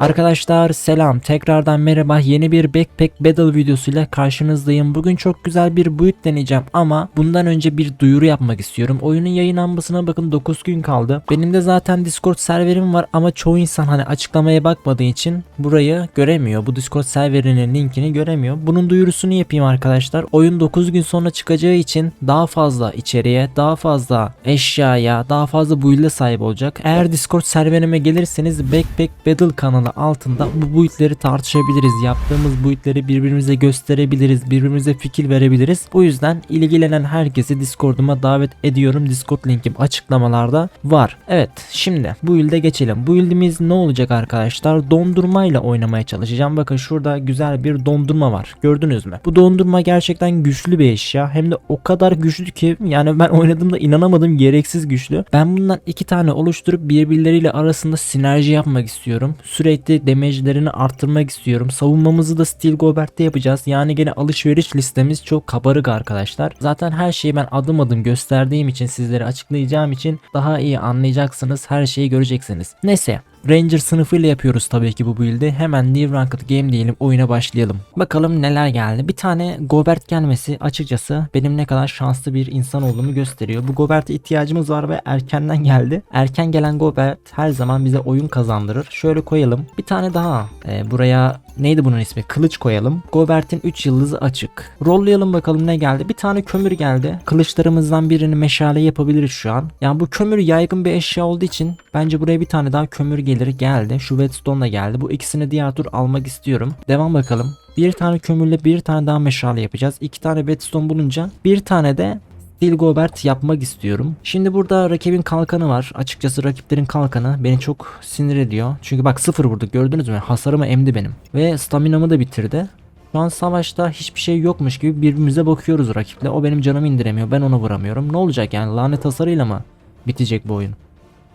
Arkadaşlar selam tekrardan merhaba yeni bir backpack battle videosuyla karşınızdayım. Bugün çok güzel bir build deneyeceğim ama bundan önce bir duyuru yapmak istiyorum. Oyunun yayınlanmasına bakın 9 gün kaldı. Benim de zaten Discord serverim var ama çoğu insan hani açıklamaya bakmadığı için burayı göremiyor. Bu Discord serverinin linkini göremiyor. Bunun duyurusunu yapayım arkadaşlar. Oyun 9 gün sonra çıkacağı için daha fazla içeriye, daha fazla eşyaya, daha fazla build'e sahip olacak. Eğer Discord serverime gelirseniz Backpack Battle kanalı altında bu build'leri tartışabiliriz. Yaptığımız build'leri birbirimize gösterebiliriz. Birbirimize fikir verebiliriz. Bu yüzden ilgilenen herkesi Discord'uma davet ediyorum. Discord linkim açıklamalarda var. Evet şimdi build'e geçelim. Build'imiz ne olacak arkadaşlar? Dondurmayla oynamaya çalışacağım. Bakın şurada güzel bir dondurma var. Gördünüz mü? Bu dondurma gerçekten güçlü bir eşya. Hem de o kadar güçlü ki yani ben oynadığımda inanamadım. Gereksiz güçlü. Ben bundan iki tane oluşturup birbirleriyle arasında sinerji yapmak istiyorum. Sürekli damage'lerini arttırmak istiyorum. Savunmamızı da Steel Gobert'te yapacağız. Yani gene alışveriş listemiz çok kabarık arkadaşlar. Zaten her şeyi ben adım adım gösterdiğim için sizlere açıklayacağım için daha iyi anlayacaksınız. Her şeyi göreceksiniz. Neyse Ranger sınıfıyla yapıyoruz tabii ki bu build'i. Hemen New Ranked Game diyelim oyuna başlayalım. Bakalım neler geldi. Bir tane Gobert gelmesi açıkçası benim ne kadar şanslı bir insan olduğumu gösteriyor. Bu Gobert'e ihtiyacımız var ve erkenden geldi. Erken gelen Gobert her zaman bize oyun kazandırır. Şöyle koyalım. Bir tane daha e, buraya neydi bunun ismi? Kılıç koyalım. Gobert'in 3 yıldızı açık. Rollayalım bakalım ne geldi. Bir tane kömür geldi. Kılıçlarımızdan birini meşale yapabiliriz şu an. Yani bu kömür yaygın bir eşya olduğu için bence buraya bir tane daha kömür gelir geldi. Şu whetstone da geldi. Bu ikisini diğer tur almak istiyorum. Devam bakalım. Bir tane kömürle bir tane daha meşale yapacağız. İki tane whetstone bulunca bir tane de Steel Gobert yapmak istiyorum. Şimdi burada rakibin kalkanı var. Açıkçası rakiplerin kalkanı beni çok sinir ediyor. Çünkü bak sıfır vurduk gördünüz mü? Hasarımı emdi benim. Ve staminamı da bitirdi. Şu an savaşta hiçbir şey yokmuş gibi birbirimize bakıyoruz rakiple. O benim canımı indiremiyor. Ben onu vuramıyorum. Ne olacak yani lanet hasarıyla mı bitecek bu oyun?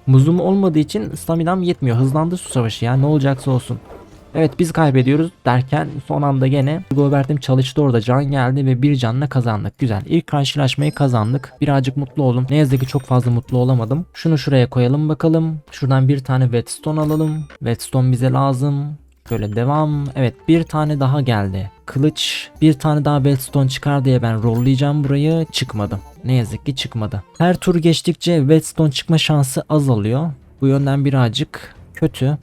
Muzum olmadığı için staminam yetmiyor. Hızlandı su savaşı ya ne olacaksa olsun. Evet biz kaybediyoruz derken son anda gene Gobert'im çalıştı orada can geldi ve bir canla kazandık. Güzel ilk karşılaşmayı kazandık. Birazcık mutlu oldum. Ne yazık ki çok fazla mutlu olamadım. Şunu şuraya koyalım bakalım. Şuradan bir tane whetstone alalım. Whetstone bize lazım. Şöyle devam. Evet bir tane daha geldi. Kılıç bir tane daha whetstone çıkar diye ben rollayacağım burayı. Çıkmadı. Ne yazık ki çıkmadı. Her tur geçtikçe whetstone çıkma şansı azalıyor. Bu yönden birazcık kötü.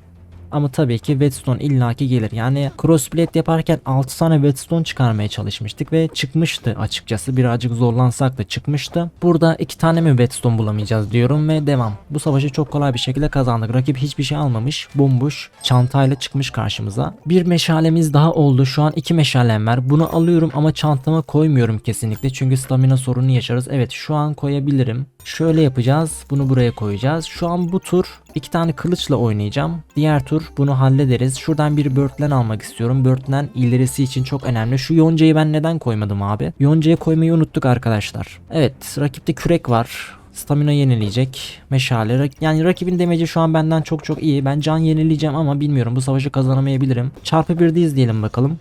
Ama tabii ki whetstone illaki gelir. Yani crossblade yaparken 6 tane whetstone çıkarmaya çalışmıştık ve çıkmıştı açıkçası. Birazcık zorlansak da çıkmıştı. Burada 2 tane mi whetstone bulamayacağız diyorum ve devam. Bu savaşı çok kolay bir şekilde kazandık. Rakip hiçbir şey almamış. Bomboş çantayla çıkmış karşımıza. Bir meşalemiz daha oldu. Şu an 2 meşalem var. Bunu alıyorum ama çantama koymuyorum kesinlikle. Çünkü stamina sorunu yaşarız. Evet şu an koyabilirim. Şöyle yapacağız. Bunu buraya koyacağız. Şu an bu tur iki tane kılıçla oynayacağım. Diğer tur bunu hallederiz. Şuradan bir börtlen almak istiyorum. Börtlen ilerisi için çok önemli. Şu yoncayı ben neden koymadım abi? Yoncayı koymayı unuttuk arkadaşlar. Evet rakipte kürek var. Stamina yenileyecek. Meşale. Yani rakibin demeci şu an benden çok çok iyi. Ben can yenileyeceğim ama bilmiyorum. Bu savaşı kazanamayabilirim. Çarpı bir de izleyelim bakalım.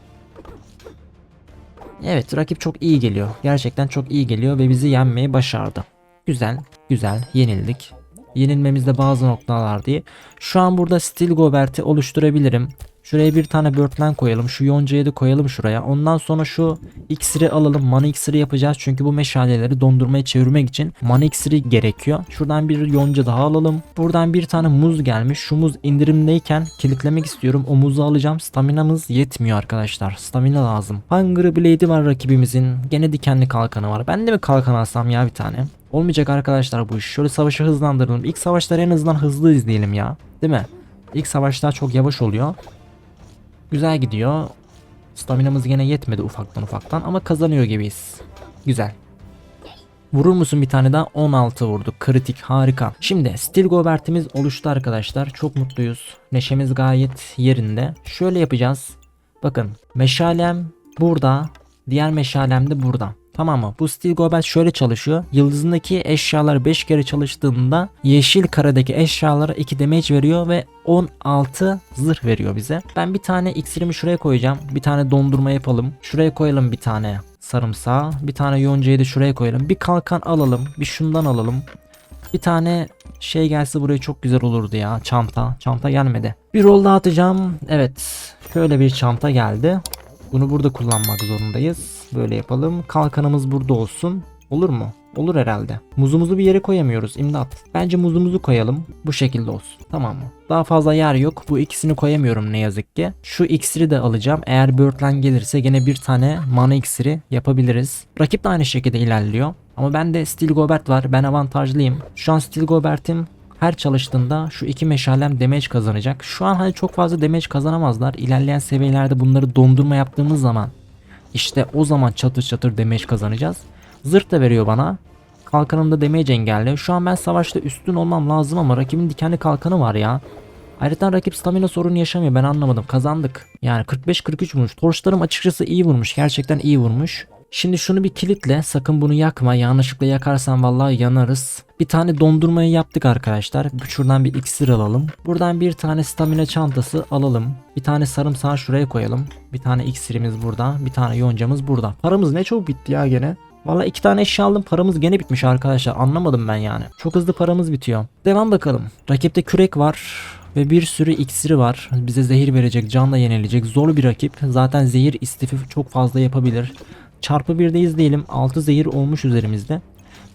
Evet rakip çok iyi geliyor. Gerçekten çok iyi geliyor ve bizi yenmeyi başardı. Güzel, güzel. Yenildik. Yenilmemizde bazı noktalar diye. Şu an burada Steel Gobert'i oluşturabilirim. Şuraya bir tane börtlen koyalım. Şu yoncayı da koyalım şuraya. Ondan sonra şu iksiri alalım. Mana iksiri yapacağız. Çünkü bu meşaleleri dondurmaya çevirmek için mana iksiri gerekiyor. Şuradan bir yonca daha alalım. Buradan bir tane muz gelmiş. Şu muz indirimdeyken kilitlemek istiyorum. O muzu alacağım. Staminamız yetmiyor arkadaşlar. Stamina lazım. Hungry Blade'i var rakibimizin. Gene dikenli kalkanı var. Ben de mi kalkan alsam ya bir tane? Olmayacak arkadaşlar bu iş. Şöyle savaşı hızlandıralım. İlk savaşları en azından hızlı izleyelim ya. Değil mi? İlk savaşlar çok yavaş oluyor. Güzel gidiyor. Staminamız gene yetmedi ufaktan ufaktan ama kazanıyor gibiyiz. Güzel. Vurur musun bir tane daha? 16 vurduk. Kritik harika. Şimdi Steel Gobert'imiz oluştu arkadaşlar. Çok mutluyuz. Neşemiz gayet yerinde. Şöyle yapacağız. Bakın meşalem burada. Diğer meşalem de burada. Tamam mı? Bu Steel Gobert şöyle çalışıyor. Yıldızındaki eşyalar 5 kere çalıştığında yeşil karedeki eşyalara 2 damage veriyor ve 16 zırh veriyor bize. Ben bir tane iksirimi şuraya koyacağım. Bir tane dondurma yapalım. Şuraya koyalım bir tane sarımsağı. Bir tane yoncayı da şuraya koyalım. Bir kalkan alalım. Bir şundan alalım. Bir tane şey gelse buraya çok güzel olurdu ya. Çanta. Çanta gelmedi. Bir rol daha atacağım. Evet. Şöyle bir çanta geldi. Bunu burada kullanmak zorundayız. Böyle yapalım. Kalkanımız burada olsun. Olur mu? Olur herhalde. Muzumuzu bir yere koyamıyoruz. İmdat. Bence muzumuzu koyalım. Bu şekilde olsun. Tamam mı? Daha fazla yer yok. Bu ikisini koyamıyorum ne yazık ki. Şu iksiri de alacağım. Eğer Birdland gelirse gene bir tane mana iksiri yapabiliriz. Rakip de aynı şekilde ilerliyor. Ama bende Steel Gobert var. Ben avantajlıyım. Şu an Steel Gobert'im her çalıştığında şu iki meşalem damage kazanacak. Şu an hani çok fazla damage kazanamazlar. İlerleyen seviyelerde bunları dondurma yaptığımız zaman işte o zaman çatır çatır damage kazanacağız. Zırh da veriyor bana. Kalkanımda damage engelliyor. Şu an ben savaşta üstün olmam lazım ama rakibin dikenli kalkanı var ya. Ayrıca rakip stamina sorunu yaşamıyor ben anlamadım. Kazandık. Yani 45-43 vurmuş. Torçlarım açıkçası iyi vurmuş. Gerçekten iyi vurmuş. Şimdi şunu bir kilitle. Sakın bunu yakma. Yanlışlıkla yakarsan vallahi yanarız. Bir tane dondurmayı yaptık arkadaşlar. Şuradan bir iksir alalım. Buradan bir tane stamina çantası alalım. Bir tane sarımsağı şuraya koyalım. Bir tane iksirimiz burada. Bir tane yoncamız burada. Paramız ne çok bitti ya gene. Valla iki tane eşya aldım paramız gene bitmiş arkadaşlar anlamadım ben yani. Çok hızlı paramız bitiyor. Devam bakalım. Rakipte kürek var ve bir sürü iksiri var. Bize zehir verecek, canla yenilecek. Zor bir rakip. Zaten zehir istifi çok fazla yapabilir. Çarpı 1'de izleyelim. 6 zehir olmuş üzerimizde.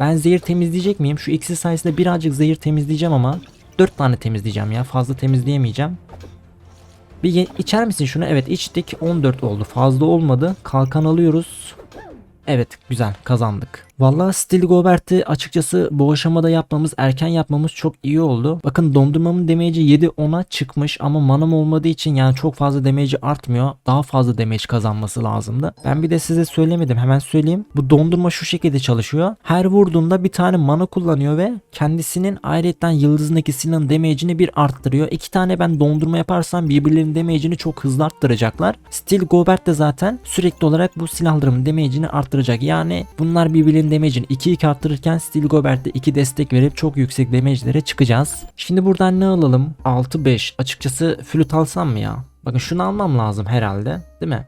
Ben zehir temizleyecek miyim? Şu iksir sayesinde birazcık zehir temizleyeceğim ama 4 tane temizleyeceğim ya. Fazla temizleyemeyeceğim. Bir içer misin şunu? Evet içtik. 14 oldu. Fazla olmadı. Kalkan alıyoruz. Evet güzel kazandık. Vallahi Steel Gobert'i açıkçası bu aşamada yapmamız erken yapmamız çok iyi oldu. Bakın dondurmamın damage'i 7-10'a çıkmış ama manam olmadığı için yani çok fazla damage'i artmıyor. Daha fazla damage kazanması lazımdı. Ben bir de size söylemedim hemen söyleyeyim. Bu dondurma şu şekilde çalışıyor. Her vurduğunda bir tane mana kullanıyor ve kendisinin ayrıyetten yıldızındaki silahın damage'ini bir arttırıyor. İki tane ben dondurma yaparsam birbirlerinin damage'ini çok hızlı arttıracaklar. Steel Gobert de zaten sürekli olarak bu silahların damage'ini arttıracak. Yani bunlar birbirlerinin damage'ini 2-2 arttırırken Steel Gobert'te 2 destek verip çok yüksek damage'lere çıkacağız. Şimdi buradan ne alalım? 6-5. Açıkçası flüt alsam mı ya? Bakın şunu almam lazım herhalde. Değil mi?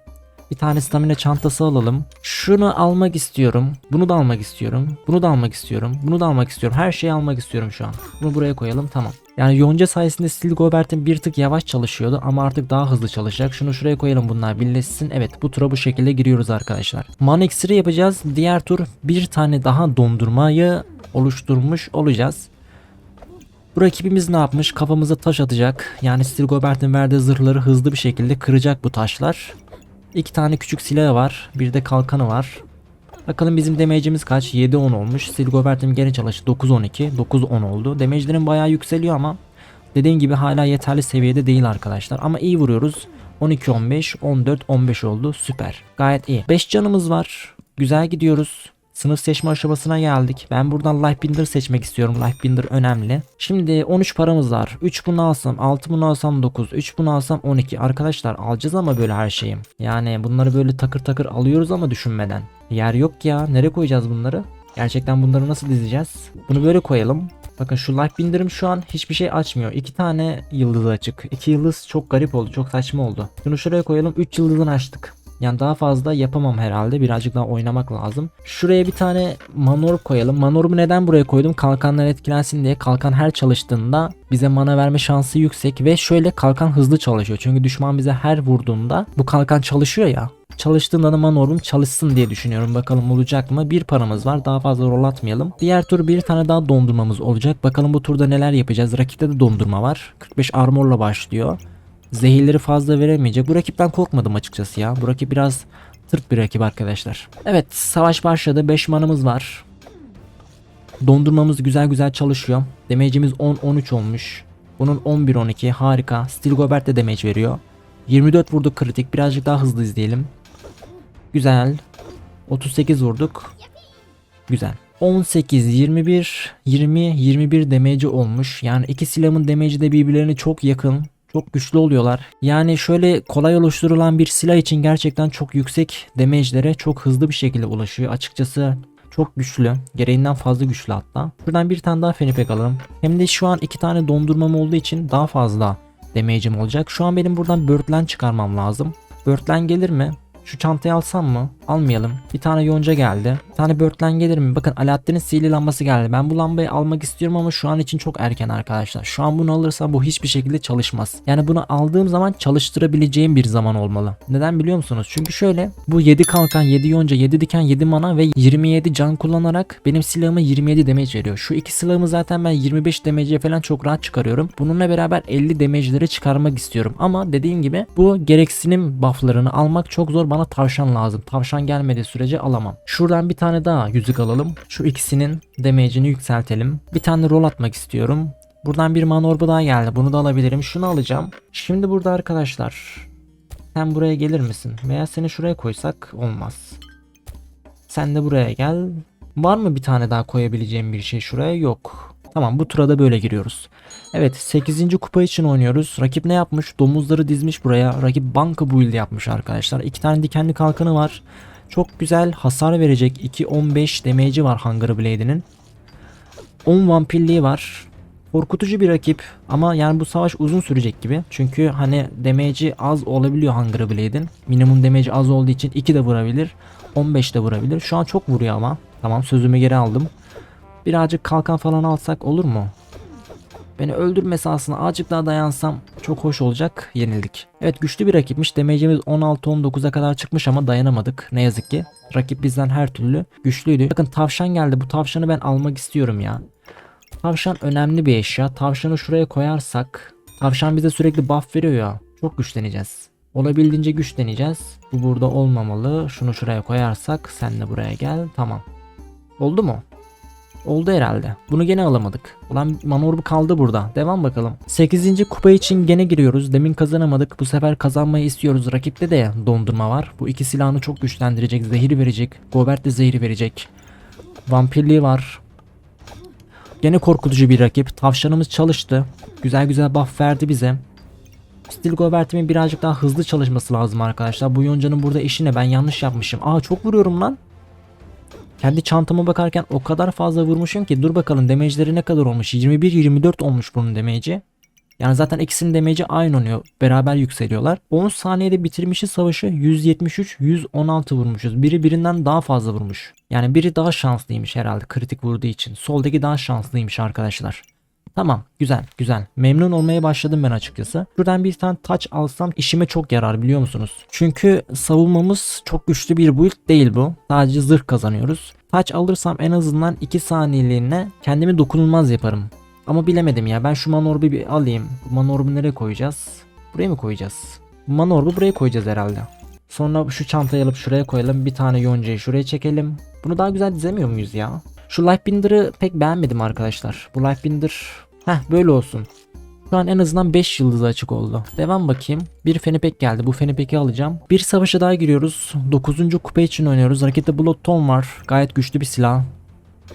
Bir tane stamina çantası alalım. Şunu almak istiyorum. Bunu da almak istiyorum. Bunu da almak istiyorum. Bunu da almak istiyorum. Her şeyi almak istiyorum şu an. Bunu buraya koyalım. Tamam. Yani yonca sayesinde Steel Gobert'in bir tık yavaş çalışıyordu ama artık daha hızlı çalışacak. Şunu şuraya koyalım bunlar birleşsin. Evet bu tura bu şekilde giriyoruz arkadaşlar. Man iksiri yapacağız. Diğer tur bir tane daha dondurmayı oluşturmuş olacağız. Bu rakibimiz ne yapmış? Kafamıza taş atacak. Yani Steel Gobert'in verdiği zırhları hızlı bir şekilde kıracak bu taşlar. İki tane küçük silahı var. Bir de kalkanı var. Bakalım bizim damage'imiz kaç? 7-10 olmuş. Steel Gobert'im geri çalıştı. 9-12. 9-10 oldu. Damage'lerim bayağı yükseliyor ama dediğim gibi hala yeterli seviyede değil arkadaşlar. Ama iyi vuruyoruz. 12-15, 14-15 oldu. Süper. Gayet iyi. 5 canımız var. Güzel gidiyoruz. Sınıf seçme aşamasına geldik. Ben buradan Lifebinder seçmek istiyorum. Lifebinder önemli. Şimdi 13 paramız var. 3 bunu alsam, 6 bunu alsam 9, 3 bunu alsam 12. Arkadaşlar alacağız ama böyle her şeyi. Yani bunları böyle takır takır alıyoruz ama düşünmeden. Yer yok ya. Nereye koyacağız bunları? Gerçekten bunları nasıl dizeceğiz? Bunu böyle koyalım. Bakın şu Lifebinder'ım şu an hiçbir şey açmıyor. 2 tane yıldızı açık. 2 yıldız çok garip oldu. Çok saçma oldu. Şunu şuraya koyalım. 3 yıldızını açtık. Yani daha fazla yapamam herhalde. Birazcık daha oynamak lazım. Şuraya bir tane manor koyalım. Manorumu neden buraya koydum? Kalkanlar etkilensin diye. Kalkan her çalıştığında bize mana verme şansı yüksek ve şöyle kalkan hızlı çalışıyor. Çünkü düşman bize her vurduğunda bu kalkan çalışıyor ya. Çalıştığında da manorum çalışsın diye düşünüyorum. Bakalım olacak mı? Bir paramız var. Daha fazla rol atmayalım. Diğer tur bir tane daha dondurmamız olacak. Bakalım bu turda neler yapacağız. Rakipte de dondurma var. 45 armorla başlıyor. Zehirleri fazla veremeyecek. Bu rakipten korkmadım açıkçası ya. Bu rakip biraz tırt bir rakip arkadaşlar. Evet savaş başladı. 5 manımız var. Dondurmamız güzel güzel çalışıyor. Damage'imiz 10-13 olmuş. Bunun 11-12 harika. Steel Gobert de damage veriyor. 24 vurduk kritik. Birazcık daha hızlı izleyelim. Güzel. 38 vurduk. Güzel. 18, 21, 20, 21 damage'i olmuş. Yani iki silahın damage'i de birbirlerine çok yakın. Çok güçlü oluyorlar. Yani şöyle kolay oluşturulan bir silah için gerçekten çok yüksek damage'lere çok hızlı bir şekilde ulaşıyor. Açıkçası çok güçlü. Gereğinden fazla güçlü hatta. Şuradan bir tane daha fenipek alalım. Hem de şu an iki tane dondurmam olduğu için daha fazla damage'im olacak. Şu an benim buradan Birdland çıkarmam lazım. Birdland gelir mi? Şu çantayı alsam mı? Almayalım. Bir tane yonca geldi. Bir tane börtlen gelir mi? Bakın Alaaddin'in sihirli lambası geldi. Ben bu lambayı almak istiyorum ama şu an için çok erken arkadaşlar. Şu an bunu alırsam bu hiçbir şekilde çalışmaz. Yani bunu aldığım zaman çalıştırabileceğim bir zaman olmalı. Neden biliyor musunuz? Çünkü şöyle bu 7 kalkan, 7 yonca, 7 diken, 7 mana ve 27 can kullanarak benim silahıma 27 damage veriyor. Şu iki silahımı zaten ben 25 damage'e falan çok rahat çıkarıyorum. Bununla beraber 50 damage'leri çıkarmak istiyorum. Ama dediğim gibi bu gereksinim bufflarını almak çok zor. Bana tavşan lazım. Tavşan gelmediği sürece alamam. Şuradan bir tane daha yüzük alalım. Şu ikisinin damage'ini yükseltelim. Bir tane roll atmak istiyorum. Buradan bir mana orbu daha geldi. Bunu da alabilirim. Şunu alacağım. Şimdi burada arkadaşlar. Sen buraya gelir misin? Veya seni şuraya koysak olmaz. Sen de buraya gel. Var mı bir tane daha koyabileceğim bir şey şuraya? Yok. Tamam bu tura da böyle giriyoruz. Evet 8. kupa için oynuyoruz. Rakip ne yapmış? Domuzları dizmiş buraya. Rakip banka build yapmış arkadaşlar. İki tane dikenli kalkanı var. Çok güzel hasar verecek. 2-15 damage'i var Hunger Blade'inin. 10 vampirliği var. Korkutucu bir rakip ama yani bu savaş uzun sürecek gibi. Çünkü hani damage'i az olabiliyor Hunger Blade'in. Minimum damage az olduğu için 2 de vurabilir. 15 de vurabilir. Şu an çok vuruyor ama. Tamam sözümü geri aldım. Birazcık kalkan falan alsak olur mu? Beni öldürmesi aslında azıcık daha dayansam çok hoş olacak. Yenildik. Evet güçlü bir rakipmiş. Damage'imiz 16-19'a kadar çıkmış ama dayanamadık. Ne yazık ki. Rakip bizden her türlü güçlüydü. Bakın tavşan geldi. Bu tavşanı ben almak istiyorum ya. Tavşan önemli bir eşya. Tavşanı şuraya koyarsak. Tavşan bize sürekli buff veriyor ya. Çok güçleneceğiz. Olabildiğince güçleneceğiz. Bu burada olmamalı. Şunu şuraya koyarsak sen de buraya gel. Tamam. Oldu mu? Oldu herhalde. Bunu gene alamadık. Ulan manorbu kaldı burada. Devam bakalım. 8. kupa için gene giriyoruz. Demin kazanamadık. Bu sefer kazanmayı istiyoruz. Rakipte de dondurma var. Bu iki silahını çok güçlendirecek. Zehir verecek. Gobert de zehir verecek. Vampirliği var. Gene korkutucu bir rakip. Tavşanımız çalıştı. Güzel güzel buff verdi bize. Stil Gobert'imin birazcık daha hızlı çalışması lazım arkadaşlar. Bu yoncanın burada işi ne? Ben yanlış yapmışım. Aa çok vuruyorum lan. Kendi çantama bakarken o kadar fazla vurmuşum ki dur bakalım damage'leri ne kadar olmuş. 21-24 olmuş bunun damage'i. Yani zaten ikisinin damage'i aynı oluyor. Beraber yükseliyorlar. 10 saniyede bitirmişiz savaşı. 173-116 vurmuşuz. Biri birinden daha fazla vurmuş. Yani biri daha şanslıymış herhalde kritik vurduğu için. Soldaki daha şanslıymış arkadaşlar. Tamam güzel güzel. Memnun olmaya başladım ben açıkçası. Şuradan bir tane taç alsam işime çok yarar biliyor musunuz? Çünkü savunmamız çok güçlü bir build değil bu. Sadece zırh kazanıyoruz. Taç alırsam en azından 2 saniyeliğine kendimi dokunulmaz yaparım. Ama bilemedim ya ben şu manorbu bir alayım. Bu manorbu nereye koyacağız? Buraya mı koyacağız? Bu manorbu buraya koyacağız herhalde. Sonra şu çantayı alıp şuraya koyalım. Bir tane yoncayı şuraya çekelim. Bunu daha güzel dizemiyor muyuz ya? Şu Lifebinder'ı pek beğenmedim arkadaşlar. Bu Lifebinder Heh böyle olsun. Şu an en azından 5 yıldız açık oldu. Devam bakayım. Bir Fenipek geldi. Bu Fenipek'i alacağım. Bir savaşa daha giriyoruz. 9. kupa için oynuyoruz. Rakipte Blood var. Gayet güçlü bir silah.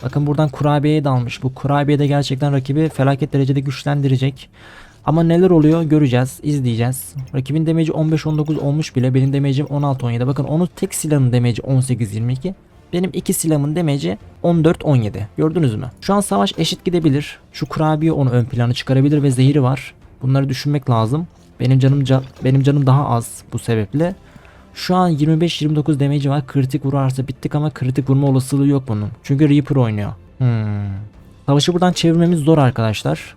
Bakın buradan kurabiyeye dalmış. Bu kurabiye de gerçekten rakibi felaket derecede güçlendirecek. Ama neler oluyor göreceğiz, izleyeceğiz. Rakibin damage'i 15-19 olmuş bile. Benim damage'im 16-17. Bakın onun tek silahın damage'i 18-22. Benim iki silahımın demeci 14-17. Gördünüz mü? Şu an savaş eşit gidebilir. Şu kurabiye onu ön plana çıkarabilir ve zehiri var. Bunları düşünmek lazım. Benim canım ca- benim canım daha az bu sebeple. Şu an 25-29 demeci var. Kritik vurarsa bittik ama kritik vurma olasılığı yok bunun. Çünkü Reaper oynuyor. Hmm. Savaşı buradan çevirmemiz zor arkadaşlar.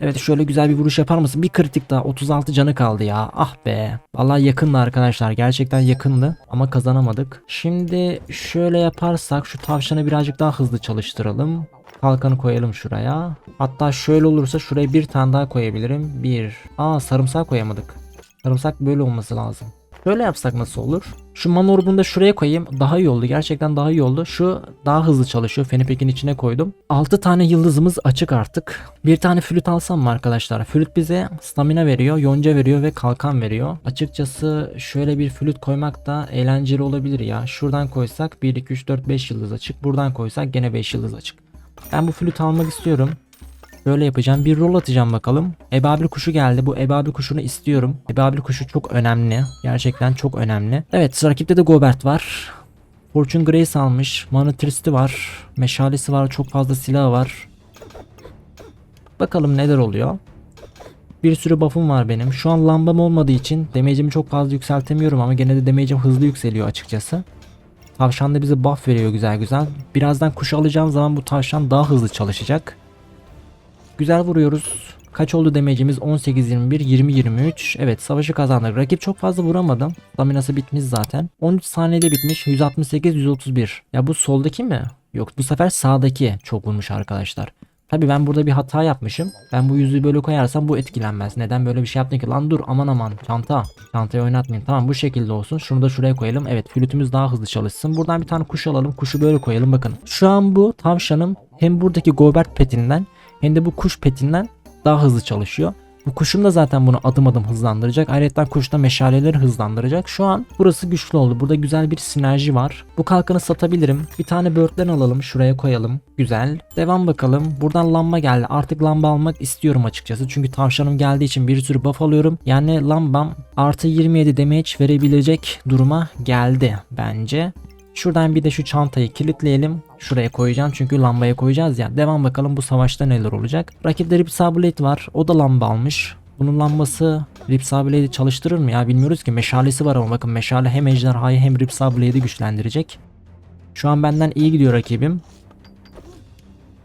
Evet şöyle güzel bir vuruş yapar mısın? Bir kritik daha 36 canı kaldı ya. Ah be. Vallahi yakındı arkadaşlar. Gerçekten yakındı ama kazanamadık. Şimdi şöyle yaparsak şu tavşanı birazcık daha hızlı çalıştıralım. Kalkanı koyalım şuraya. Hatta şöyle olursa şuraya bir tane daha koyabilirim. Bir. Aa sarımsak koyamadık. Sarımsak böyle olması lazım. Şöyle yapsak nasıl olur? Şu manorbunu da şuraya koyayım. Daha iyi oldu. Gerçekten daha iyi oldu. Şu daha hızlı çalışıyor. Fenipek'in içine koydum. 6 tane yıldızımız açık artık. Bir tane flüt alsam mı arkadaşlar? Flüt bize stamina veriyor, yonca veriyor ve kalkan veriyor. Açıkçası şöyle bir flüt koymak da eğlenceli olabilir ya. Şuradan koysak 1, 2, 3, 4, 5 yıldız açık. Buradan koysak gene 5 yıldız açık. Ben bu flüt almak istiyorum. Böyle yapacağım. Bir rol atacağım bakalım. Ebabil kuşu geldi. Bu ebabil kuşunu istiyorum. Ebabil kuşu çok önemli. Gerçekten çok önemli. Evet rakipte de Gobert var. Fortune Grace almış. Mana Trist'i var. Meşalesi var. Çok fazla silahı var. Bakalım neler oluyor. Bir sürü buff'um var benim. Şu an lambam olmadığı için damage'imi çok fazla yükseltemiyorum ama gene de damage'im hızlı yükseliyor açıkçası. Tavşan da bize buff veriyor güzel güzel. Birazdan kuş alacağım zaman bu tavşan daha hızlı çalışacak. Güzel vuruyoruz. Kaç oldu damage'imiz? 18-21, 20-23. Evet savaşı kazandık. Rakip çok fazla vuramadım. Staminası bitmiş zaten. 13 saniyede bitmiş. 168-131. Ya bu soldaki mi? Yok bu sefer sağdaki çok vurmuş arkadaşlar. Tabi ben burada bir hata yapmışım. Ben bu yüzüğü böyle koyarsam bu etkilenmez. Neden böyle bir şey yaptın ki? Lan dur aman aman çanta. Çantayı oynatmayın. Tamam bu şekilde olsun. Şunu da şuraya koyalım. Evet flütümüz daha hızlı çalışsın. Buradan bir tane kuş alalım. Kuşu böyle koyalım bakın. Şu an bu tavşanım hem buradaki Gobert petinden hem de bu kuş petinden daha hızlı çalışıyor. Bu kuşum da zaten bunu adım adım hızlandıracak. Ayrıca kuş da meşaleleri hızlandıracak. Şu an burası güçlü oldu. Burada güzel bir sinerji var. Bu kalkanı satabilirim. Bir tane börtlen alalım. Şuraya koyalım. Güzel. Devam bakalım. Buradan lamba geldi. Artık lamba almak istiyorum açıkçası. Çünkü tavşanım geldiği için bir sürü buff alıyorum. Yani lambam artı 27 damage verebilecek duruma geldi bence. Şuradan bir de şu çantayı kilitleyelim. Şuraya koyacağım çünkü lambaya koyacağız ya. Devam bakalım bu savaşta neler olacak. Rakipte Rip Saberblade var. O da lamba almış. Bunun lambası Rip Saberblade'i çalıştırır mı ya bilmiyoruz ki. Meşalesi var ama bakın meşale hem ejderhayı hem Rip Saberblade'i güçlendirecek. Şu an benden iyi gidiyor rakibim.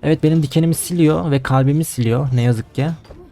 Evet benim dikenimi siliyor ve kalbimi siliyor ne yazık ki.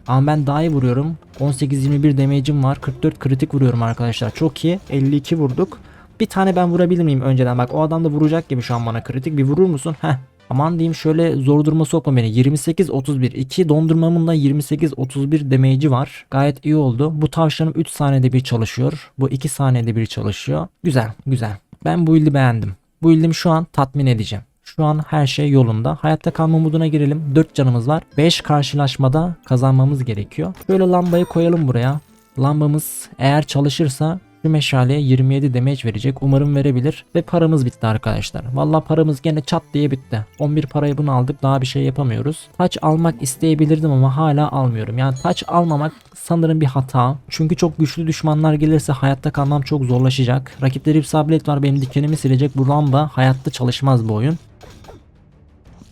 Ama ben daha iyi vuruyorum. 18-21 damage'im var. 44 kritik vuruyorum arkadaşlar. Çok iyi. 52 vurduk. Bir tane ben vurabilir miyim önceden? Bak o adam da vuracak gibi şu an bana kritik. Bir vurur musun? Heh. Aman diyeyim şöyle zor duruma sokma beni. 28-31. 2 dondurmamın da 28-31 damage'i var. Gayet iyi oldu. Bu tavşanım 3 saniyede bir çalışıyor. Bu 2 saniyede bir çalışıyor. Güzel güzel. Ben bu build'i beğendim. Bu build'imi şu an tatmin edeceğim. Şu an her şey yolunda. Hayatta kalma moduna girelim. 4 canımız var. 5 karşılaşmada kazanmamız gerekiyor. Böyle lambayı koyalım buraya. Lambamız eğer çalışırsa şu meşaleye 27 damage verecek. Umarım verebilir. Ve paramız bitti arkadaşlar. Valla paramız gene çat diye bitti. 11 parayı bunu aldık. Daha bir şey yapamıyoruz. Taç almak isteyebilirdim ama hala almıyorum. Yani taç almamak sanırım bir hata. Çünkü çok güçlü düşmanlar gelirse hayatta kalmam çok zorlaşacak. Rakipte Rip Sablet var. Benim dikenimi silecek. Bu lamba hayatta çalışmaz bu oyun.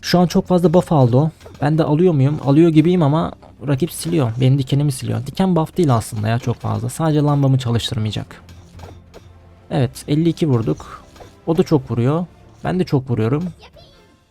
Şu an çok fazla buff aldı o. Ben de alıyor muyum? Alıyor gibiyim ama rakip siliyor. Benim dikenimi siliyor. Diken buff değil aslında ya çok fazla. Sadece lambamı çalıştırmayacak. Evet 52 vurduk. O da çok vuruyor. Ben de çok vuruyorum.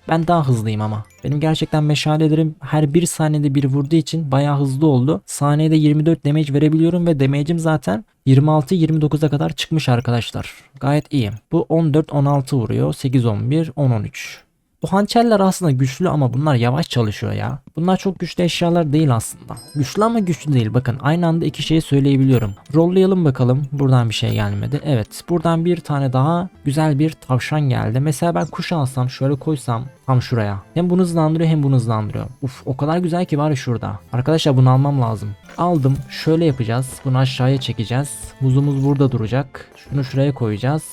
Ben daha hızlıyım ama. Benim gerçekten meşalelerim her bir saniyede bir vurduğu için bayağı hızlı oldu. Saniyede 24 damage verebiliyorum ve damage'im zaten 26-29'a kadar çıkmış arkadaşlar. Gayet iyi. Bu 14-16 vuruyor. 8-11, 10-13. Bu hançerler aslında güçlü ama bunlar yavaş çalışıyor ya. Bunlar çok güçlü eşyalar değil aslında. Güçlü ama güçlü değil. Bakın aynı anda iki şeyi söyleyebiliyorum. Rollayalım bakalım. Buradan bir şey gelmedi. Evet. Buradan bir tane daha güzel bir tavşan geldi. Mesela ben kuş alsam şöyle koysam tam şuraya. Hem bunu hızlandırıyor hem bunu hızlandırıyor. Uf o kadar güzel ki var ya şurada. Arkadaşlar bunu almam lazım. Aldım. Şöyle yapacağız. Bunu aşağıya çekeceğiz. Muzumuz burada duracak. Şunu şuraya koyacağız.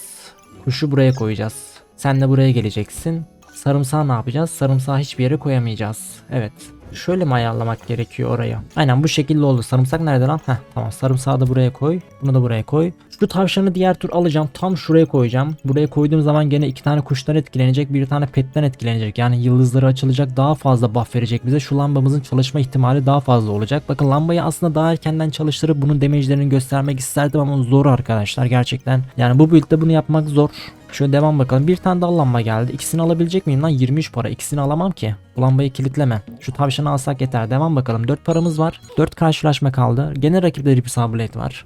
Kuşu buraya koyacağız. Sen de buraya geleceksin. Sarımsağı ne yapacağız? Sarımsağı hiçbir yere koyamayacağız. Evet. Şöyle mi ayarlamak gerekiyor oraya? Aynen bu şekilde oldu. Sarımsak nerede lan? Heh tamam sarımsağı da buraya koy. Bunu da buraya koy. Şu tavşanı diğer tur alacağım. Tam şuraya koyacağım. Buraya koyduğum zaman gene iki tane kuştan etkilenecek. Bir tane petten etkilenecek. Yani yıldızları açılacak. Daha fazla buff verecek bize. Şu lambamızın çalışma ihtimali daha fazla olacak. Bakın lambayı aslında daha erkenden çalıştırıp bunun damage'lerini göstermek isterdim ama zor arkadaşlar gerçekten. Yani bu build'de bunu yapmak zor. Şöyle devam bakalım. Bir tane daha lamba geldi. İkisini alabilecek miyim lan? 23 para. İkisini alamam ki. Bu lambayı kilitleme. Şu tavşanı alsak yeter. Devam bakalım. 4 paramız var. 4 karşılaşma kaldı. Gene rakipte Rip Saberblade var.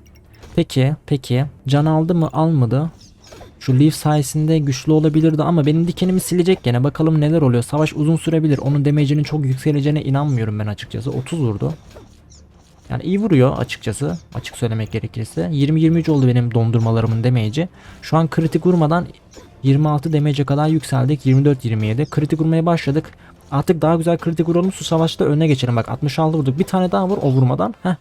Peki, peki. Can aldı mı? Almadı. Şu Leaf sayesinde güçlü olabilirdi ama benim dikenimi silecek gene. Bakalım neler oluyor. Savaş uzun sürebilir. Onun damage'inin çok yükseleceğine inanmıyorum ben açıkçası. 30 vurdu. Yani iyi vuruyor açıkçası. Açık söylemek gerekirse. 20-23 oldu benim dondurmalarımın damage'i. Şu an kritik vurmadan 26 damage'e kadar yükseldik. 24-27. Kritik vurmaya başladık. Artık daha güzel kritik vuralım. Su savaşta öne geçelim. Bak 66 vurduk. Bir tane daha vur o vurmadan. Heh.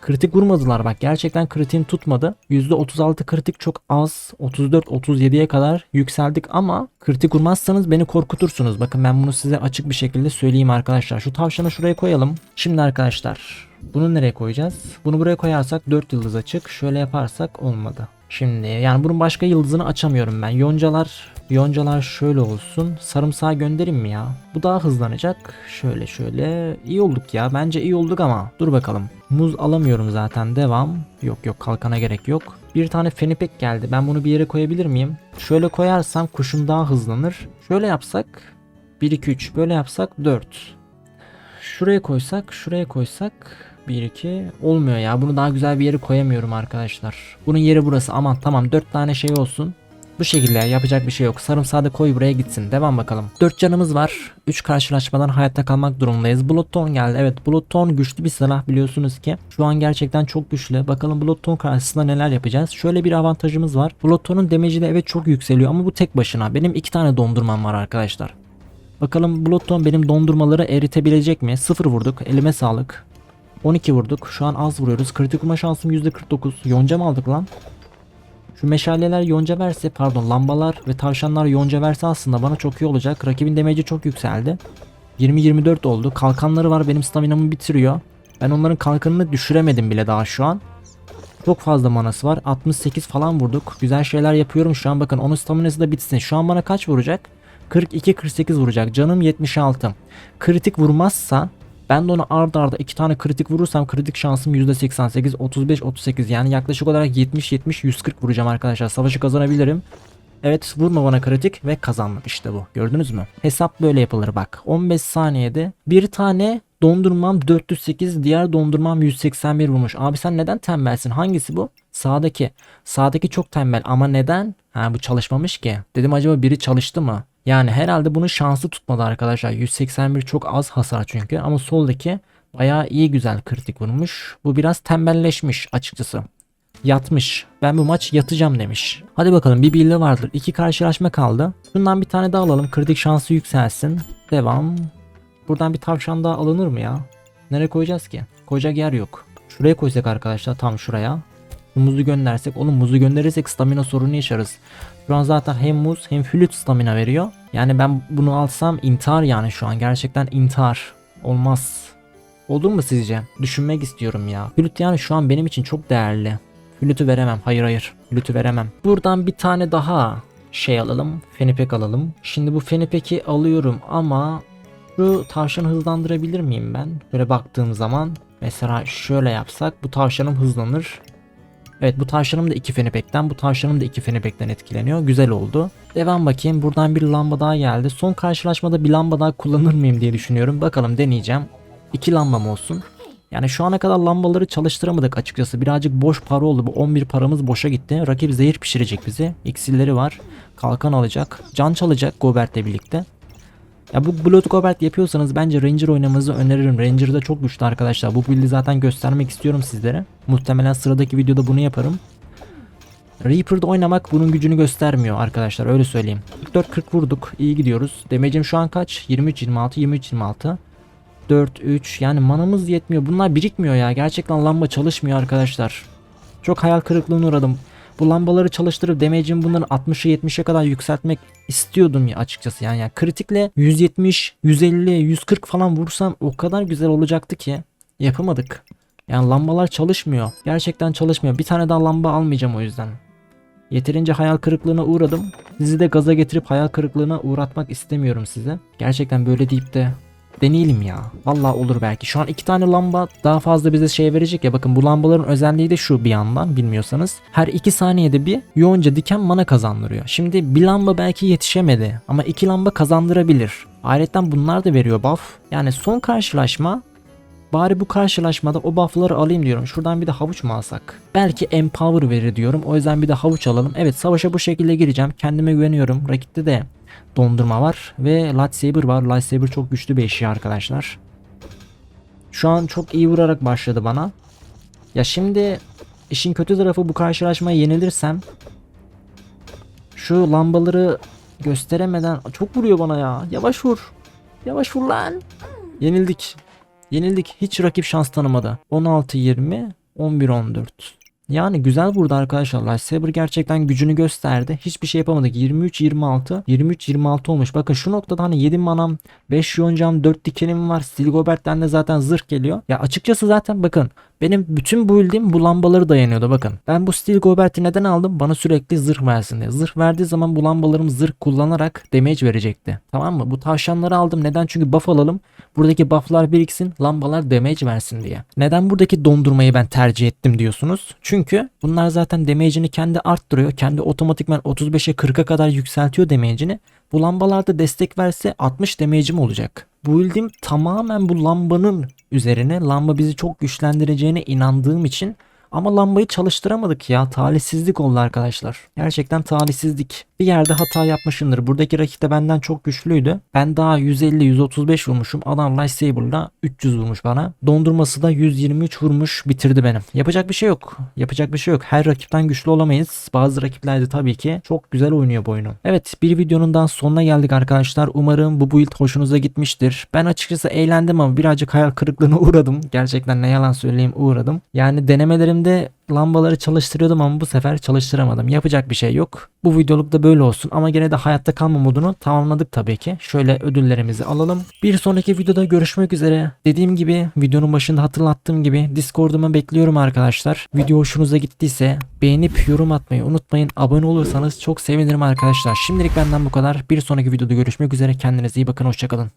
Kritik vurmadılar bak. Gerçekten kritiğim tutmadı. %36 kritik çok az. 34-37'ye kadar yükseldik ama kritik vurmazsanız beni korkutursunuz. Bakın ben bunu size açık bir şekilde söyleyeyim arkadaşlar. Şu tavşanı şuraya koyalım. Şimdi arkadaşlar bunu nereye koyacağız? Bunu buraya koyarsak 4 yıldız açık. Şöyle yaparsak olmadı. Şimdi yani bunun başka yıldızını açamıyorum ben. Yoncalar Yoncalar şöyle olsun. Sarımsağı göndereyim mi ya? Bu daha hızlanacak. Şöyle şöyle. İyi olduk ya. Bence iyi olduk ama. Dur bakalım. Muz alamıyorum zaten. Devam. Yok yok kalkana gerek yok. Bir tane fenipek geldi. Ben bunu bir yere koyabilir miyim? Şöyle koyarsam kuşum daha hızlanır. Şöyle yapsak 1 2 3 böyle yapsak 4. Şuraya koysak, şuraya koysak 1 2 olmuyor ya. Bunu daha güzel bir yere koyamıyorum arkadaşlar. Bunun yeri burası. Aman tamam 4 tane şey olsun. Bu şekilde yapacak bir şey yok. Sarımsağı da koy buraya gitsin. Devam bakalım. 4 canımız var. 3 karşılaşmadan hayatta kalmak durumundayız. Bloodthorn geldi. Evet Bloodthorn güçlü bir silah biliyorsunuz ki. Şu an gerçekten çok güçlü. Bakalım Bloodthorn karşısında neler yapacağız. Şöyle bir avantajımız var. Bloodthorn'un damage'i de evet çok yükseliyor ama bu tek başına. Benim 2 tane dondurmam var arkadaşlar. Bakalım Bloodthorn benim dondurmaları eritebilecek mi? 0 vurduk. Elime sağlık. 12 vurduk. Şu an az vuruyoruz. Kritik vurma şansım %49. Yonca mı aldık lan? Şu meşaleler yonca verse pardon lambalar ve tavşanlar yonca verse aslında bana çok iyi olacak. Rakibin demeci çok yükseldi. 20-24 oldu. Kalkanları var benim staminamı bitiriyor. Ben onların kalkanını düşüremedim bile daha şu an. Çok fazla manası var. 68 falan vurduk. Güzel şeyler yapıyorum şu an. Bakın onun staminası da bitsin. Şu an bana kaç vuracak? 42-48 vuracak. Canım 76. Kritik vurmazsa ben de ona ard arda iki tane kritik vurursam kritik şansım %88, 35, 38 yani yaklaşık olarak 70, 70, 140 vuracağım arkadaşlar. Savaşı kazanabilirim. Evet vurma bana kritik ve kazandım işte bu. Gördünüz mü? Hesap böyle yapılır bak. 15 saniyede bir tane dondurmam 408 diğer dondurmam 181 vurmuş. Abi sen neden tembelsin? Hangisi bu? Sağdaki. Sağdaki çok tembel ama neden? Ha bu çalışmamış ki. Dedim acaba biri çalıştı mı? Yani herhalde bunun şansı tutmadı arkadaşlar. 181 çok az hasar çünkü ama soldaki bayağı iyi güzel kritik vurmuş. Bu biraz tembelleşmiş açıkçası. Yatmış. Ben bu maç yatacağım demiş. Hadi bakalım bir bildi vardır. İki karşılaşma kaldı. Bundan bir tane daha alalım. Kritik şansı yükselsin. Devam. Buradan bir tavşan daha alınır mı ya? Nereye koyacağız ki? Koyacak yer yok. Şuraya koysak arkadaşlar tam şuraya. Muzu göndersek. Oğlum muzu gönderirsek stamina sorunu yaşarız. Şu an zaten hem muz hem flüt stamina veriyor. Yani ben bunu alsam intihar yani şu an. Gerçekten intihar. Olmaz. Olur mu sizce? Düşünmek istiyorum ya. Flüt yani şu an benim için çok değerli. Flütü veremem. Hayır hayır. Flütü veremem. Buradan bir tane daha şey alalım. Fenipek alalım. Şimdi bu Fenipek'i alıyorum ama şu tavşanı hızlandırabilir miyim ben? Böyle baktığım zaman mesela şöyle yapsak bu tavşanım hızlanır. Evet bu tavşanım da iki fenipekten bu tavşanım da iki fenipekten etkileniyor. Güzel oldu. Devam bakayım buradan bir lamba daha geldi. Son karşılaşmada bir lamba daha kullanır mıyım diye düşünüyorum. Bakalım deneyeceğim. İki lambam olsun. Yani şu ana kadar lambaları çalıştıramadık açıkçası. Birazcık boş para oldu. Bu 11 paramız boşa gitti. Rakip zehir pişirecek bizi. İksirleri var. Kalkan alacak. Can çalacak Gobert'le birlikte. Ya bu Blood Gobert yapıyorsanız bence Ranger oynamanızı öneririm. Ranger da çok güçlü arkadaşlar. Bu build'i zaten göstermek istiyorum sizlere. Muhtemelen sıradaki videoda bunu yaparım. Reaper'da oynamak bunun gücünü göstermiyor arkadaşlar öyle söyleyeyim. 44-40 vurduk iyi gidiyoruz. Demecim şu an kaç? 23-26 23-26 4-3 yani manamız yetmiyor. Bunlar birikmiyor ya. Gerçekten lamba çalışmıyor arkadaşlar. Çok hayal kırıklığına uğradım. Bu lambaları çalıştırıp damage'imi bunların 60'a 70'e kadar yükseltmek istiyordum ya açıkçası yani. yani kritikle 170, 150, 140 falan vursam o kadar güzel olacaktı ki yapamadık. Yani lambalar çalışmıyor. Gerçekten çalışmıyor. Bir tane daha lamba almayacağım o yüzden. Yeterince hayal kırıklığına uğradım. Sizi de gaza getirip hayal kırıklığına uğratmak istemiyorum size. Gerçekten böyle deyip de deneyelim ya. Vallahi olur belki. Şu an iki tane lamba daha fazla bize şey verecek ya. Bakın bu lambaların özelliği de şu bir yandan bilmiyorsanız. Her iki saniyede bir yoğunca diken mana kazandırıyor. Şimdi bir lamba belki yetişemedi ama iki lamba kazandırabilir. Ayrıca bunlar da veriyor buff. Yani son karşılaşma Bari bu karşılaşmada o buff'ları alayım diyorum. Şuradan bir de havuç mu alsak? Belki empower verir diyorum. O yüzden bir de havuç alalım. Evet savaşa bu şekilde gireceğim. Kendime güveniyorum. Rakipte de dondurma var ve lightsaber var. Lightsaber çok güçlü bir eşya arkadaşlar. Şu an çok iyi vurarak başladı bana. Ya şimdi işin kötü tarafı bu karşılaşmaya yenilirsem şu lambaları gösteremeden çok vuruyor bana ya. Yavaş vur. Yavaş vur lan. Yenildik. Yenildik. Hiç rakip şans tanımadı. 16-20, 11-14. Yani güzel vurdu arkadaşlar. Lightsaber gerçekten gücünü gösterdi. Hiçbir şey yapamadık. 23-26, 23-26 olmuş. Bakın şu noktada hani 7 manam, 5 yoncam, 4 dikenim var. Stilgobert'ten de zaten zırh geliyor. Ya açıkçası zaten bakın Benim bütün build'im bu lambaları dayanıyordu bakın. Ben bu Steel Gobert'i neden aldım? Bana sürekli zırh versin diye. Zırh verdiği zaman bu lambalarım zırh kullanarak damage verecekti. Tamam mı? Bu tavşanları aldım. Neden? Çünkü buff alalım. Buradaki bufflar biriksin. Lambalar damage versin diye. Neden buradaki dondurmayı ben tercih ettim diyorsunuz? Çünkü bunlar zaten damage'ini kendi arttırıyor. Kendi otomatikman 35'e 40'a kadar yükseltiyor damage'ini. Bu lambalarda destek verse 60 damage'im olacak. Bu build'im tamamen bu lambanın üzerine. Lamba bizi çok güçlendireceğine inandığım için ama lambayı çalıştıramadık ya. Talihsizlik oldu arkadaşlar. Gerçekten talihsizlik. Bir yerde hata yapmışımdır. Buradaki rakip de benden çok güçlüydü. Ben daha 150-135 vurmuşum. Adam Lightsaber'la 300 vurmuş bana. Dondurması da 123 vurmuş bitirdi benim. Yapacak bir şey yok. Yapacak bir şey yok. Her rakipten güçlü olamayız. Bazı rakipler de tabii ki çok güzel oynuyor bu oyunu. Evet bir videonun daha sonuna geldik arkadaşlar. Umarım bu build hoşunuza gitmiştir. Ben açıkçası eğlendim ama birazcık hayal kırıklığına uğradım. Gerçekten ne yalan söyleyeyim uğradım. Yani denemelerimde lambaları çalıştırıyordum ama bu sefer çalıştıramadım. Yapacak bir şey yok. Bu videoluk da böyle olsun ama gene de hayatta kalma modunu tamamladık tabii ki. Şöyle ödüllerimizi alalım. Bir sonraki videoda görüşmek üzere. Dediğim gibi videonun başında hatırlattığım gibi Discord'uma bekliyorum arkadaşlar. Video hoşunuza gittiyse beğenip yorum atmayı unutmayın. Abone olursanız çok sevinirim arkadaşlar. Şimdilik benden bu kadar. Bir sonraki videoda görüşmek üzere. Kendinize iyi bakın. Hoşçakalın.